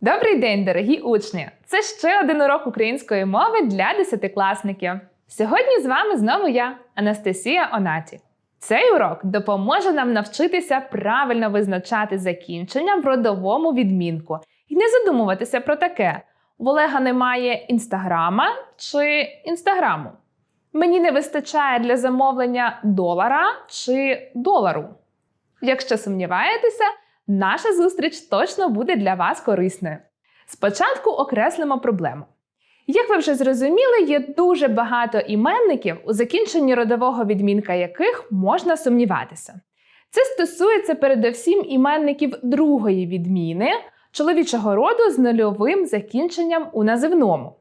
Добрий день, дорогі учні! Це ще один урок української мови для десятикласників. Сьогодні з вами знову я, Анастасія Онаті. Цей урок допоможе нам навчитися правильно визначати закінчення в родовому відмінку і не задумуватися про таке: в Олега немає інстаграма чи інстаграму. Мені не вистачає для замовлення долара чи долару. Якщо сумніваєтеся, наша зустріч точно буде для вас корисною. Спочатку окреслимо проблему. Як ви вже зрозуміли, є дуже багато іменників, у закінченні родового відмінка яких можна сумніватися. Це стосується передовсім іменників другої відміни чоловічого роду з нульовим закінченням у називному.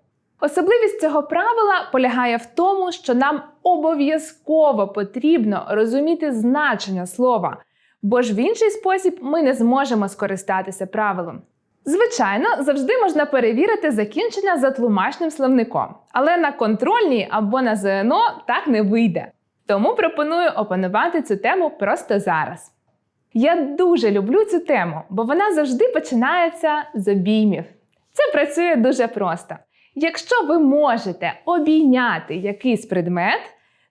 Особливість цього правила полягає в тому, що нам обов'язково потрібно розуміти значення слова, бо ж в інший спосіб ми не зможемо скористатися правилом. Звичайно, завжди можна перевірити закінчення за тлумачним словником, але на контрольній або на ЗНО так не вийде. Тому пропоную опанувати цю тему просто зараз. Я дуже люблю цю тему, бо вона завжди починається з обіймів. Це працює дуже просто. Якщо ви можете обійняти якийсь предмет,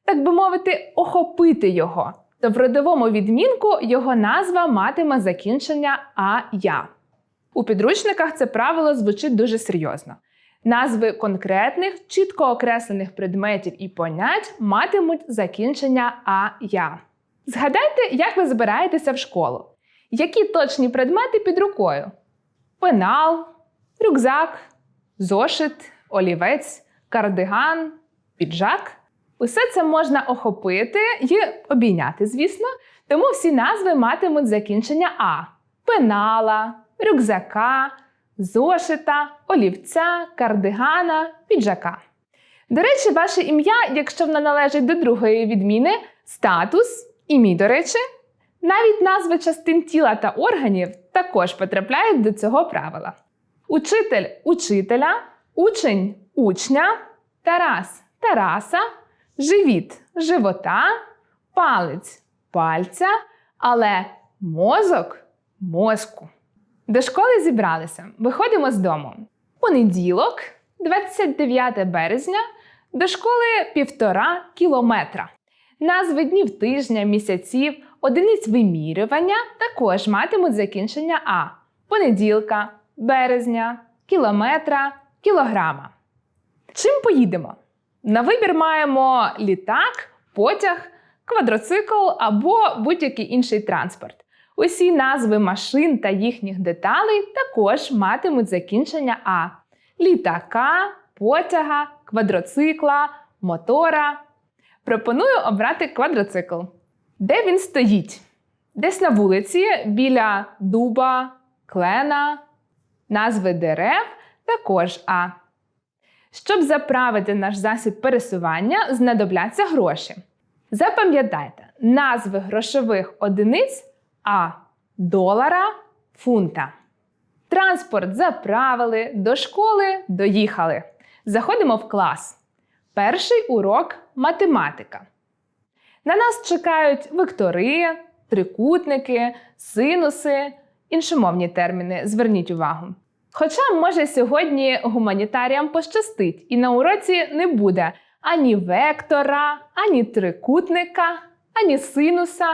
так би мовити, охопити його, то в родовому відмінку його назва матиме закінчення а-я. У підручниках це правило звучить дуже серйозно. Назви конкретних, чітко окреслених предметів і понять матимуть закінчення а-я. Згадайте, як ви збираєтеся в школу. Які точні предмети під рукою? Пенал, рюкзак, зошит, олівець, кардиган, піджак. Усе це можна охопити і обійняти, звісно, тому всі назви матимуть закінчення А: пенала, рюкзака, зошита, олівця, кардигана, піджака. До речі, ваше ім'я, якщо воно належить до другої відміни, статус і мій, до речі, навіть назви частин тіла та органів також потрапляють до цього правила. Учитель учителя, учень учня, Тарас Тараса, живіт живота, палець пальця, але мозок мозку. До школи зібралися. Виходимо з дому. Понеділок, 29 березня, до школи півтора кілометра. Назви днів тижня, місяців, одиниць вимірювання також матимуть закінчення А: понеділка, березня, кілометра, кілограма. Чим поїдемо? На вибір маємо літак, потяг, квадроцикл або будь-який інший транспорт. Усі назви машин та їхніх деталей також матимуть закінчення А: літака, потяга, квадроцикла, мотора. Пропоную обрати квадроцикл. Де він стоїть? Десь на вулиці, біля дуба, клена, назви дерев також А. Щоб заправити наш засіб пересування, знадобляться гроші. Запам'ятайте, назви грошових одиниць А. Долара, фунта. Транспорт заправили, до школи доїхали. Заходимо в клас. Перший урок математика. На нас чекають вектори, трикутники, синуси, іншомовні терміни. Зверніть увагу. Хоча, може, сьогодні гуманітаріям пощастить, і на уроці не буде ані вектора, ані трикутника, ані синуса.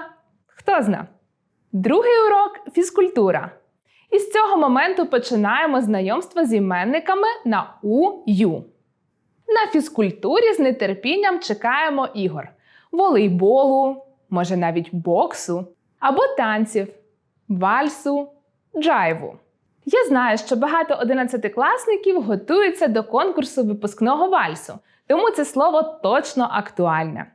Хто зна? Другий урок фізкультура. І з цього моменту починаємо знайомство з іменниками на УЮ. На фізкультурі з нетерпінням чекаємо ігор: волейболу, може навіть боксу, або танців, вальсу, джайву. Я знаю, що багато одинадцятикласників готуються до конкурсу випускного вальсу, тому це слово точно актуальне.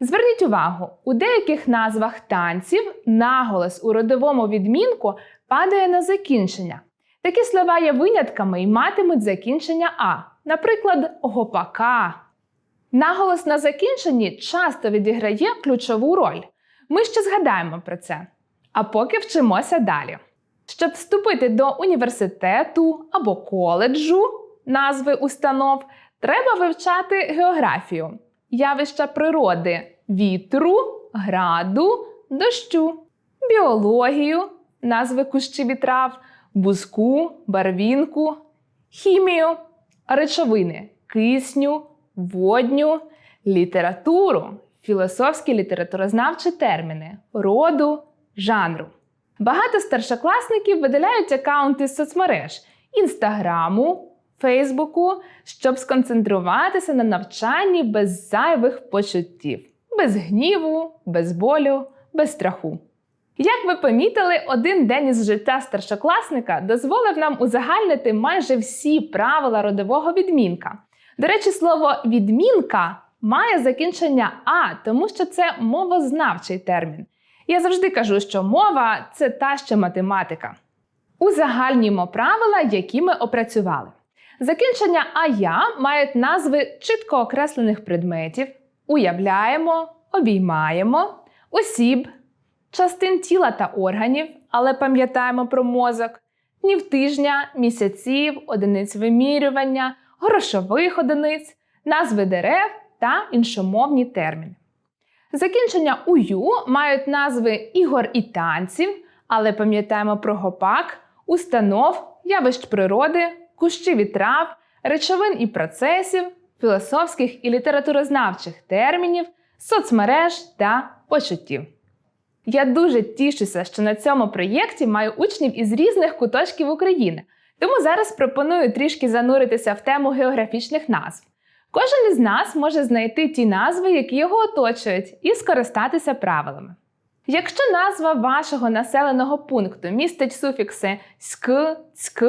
Зверніть увагу, у деяких назвах танців наголос у родовому відмінку падає на закінчення. Такі слова є винятками і матимуть закінчення А, наприклад, гопака. Наголос на закінченні часто відіграє ключову роль. Ми ще згадаємо про це. А поки вчимося далі. Щоб вступити до університету або коледжу, назви установ, треба вивчати географію, явища природи, вітру, граду, дощу, біологію, назви кущів і трав, бузку, барвінку, хімію, речовини, кисню, водню, літературу, філософські літературознавчі терміни, роду, жанру. Багато старшокласників видаляють акаунти з соцмереж інстаграму, Фейсбуку, щоб сконцентруватися на навчанні без зайвих почуттів, без гніву, без болю, без страху. Як ви помітили, один день із життя старшокласника дозволив нам узагальнити майже всі правила родового відмінка. До речі, слово відмінка має закінчення А, тому що це мовознавчий термін. Я завжди кажу, що мова це та ще математика. Узагальнімо правила, які ми опрацювали. Закінчення ая мають назви чітко окреслених предметів, уявляємо, обіймаємо, осіб, частин тіла та органів, але пам'ятаємо про мозок, днів тижня, місяців, одиниць вимірювання, грошових одиниць, назви дерев та іншомовні терміни. Закінчення ую мають назви ігор і танців, але пам'ятаємо про гопак, установ, явищ природи, кущів і трав, речовин і процесів, філософських і літературознавчих термінів, соцмереж та почуттів. Я дуже тішуся, що на цьому проєкті маю учнів із різних куточків України, тому зараз пропоную трішки зануритися в тему географічних назв. Кожен із нас може знайти ті назви, які його оточують, і скористатися правилами. Якщо назва вашого населеного пункту містить суфікси ськ, цьк,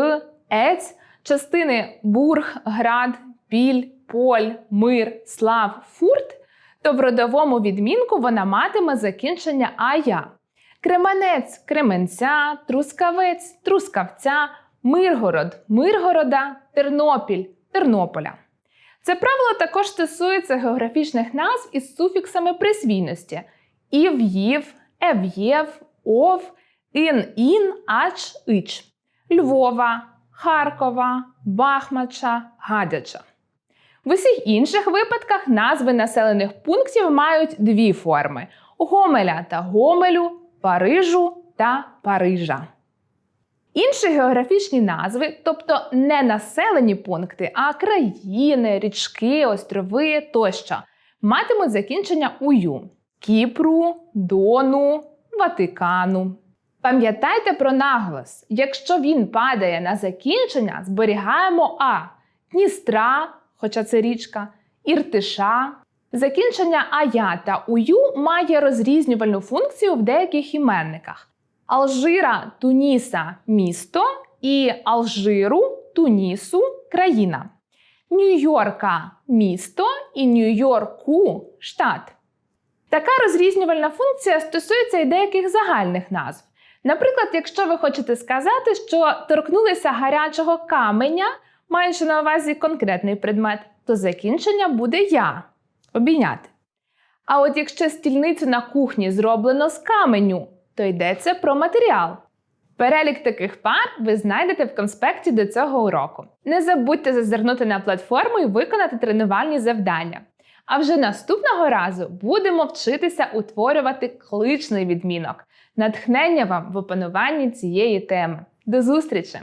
ець, частини бург, град, піль, поль, мир, слав, фурт, то в родовому відмінку вона матиме закінчення ая. Кременець Кременця, Трускавець Трускавця, Миргород Миргорода, Тернопіль Тернополя. Це правило також стосується географічних назв із суфіксами присвійності ів, їв, ев'єв, ов, ін, ін, ач, ич, Львова, Харкова, Бахмача, Гадяча. В усіх інших випадках назви населених пунктів мають дві форми: Гомеля та Гомелю, Парижу та Парижа. Інші географічні назви, тобто не населені пункти, а країни, річки, острови тощо, матимуть закінчення ую Кіпру, Дону, Ватикану. Пам'ятайте про наголос: якщо він падає на закінчення, зберігаємо А Дністра, хоча це річка, Іртиша. Закінчення ая та ую має розрізнювальну функцію в деяких іменниках. Алжира Туніса місто і Алжиру Тунісу країна. Нью-Йорка місто і Нью-Йорку штат. Така розрізнювальна функція стосується і деяких загальних назв. Наприклад, якщо ви хочете сказати, що торкнулися гарячого каменя, маючи на увазі конкретний предмет, то закінчення буде я обійняти. А от якщо стільницю на кухні зроблено з каменю, то йдеться про матеріал. Перелік таких пар ви знайдете в конспекті до цього уроку. Не забудьте зазирнути на платформу і виконати тренувальні завдання. А вже наступного разу будемо вчитися утворювати кличний відмінок. Натхнення вам в опануванні цієї теми. До зустрічі!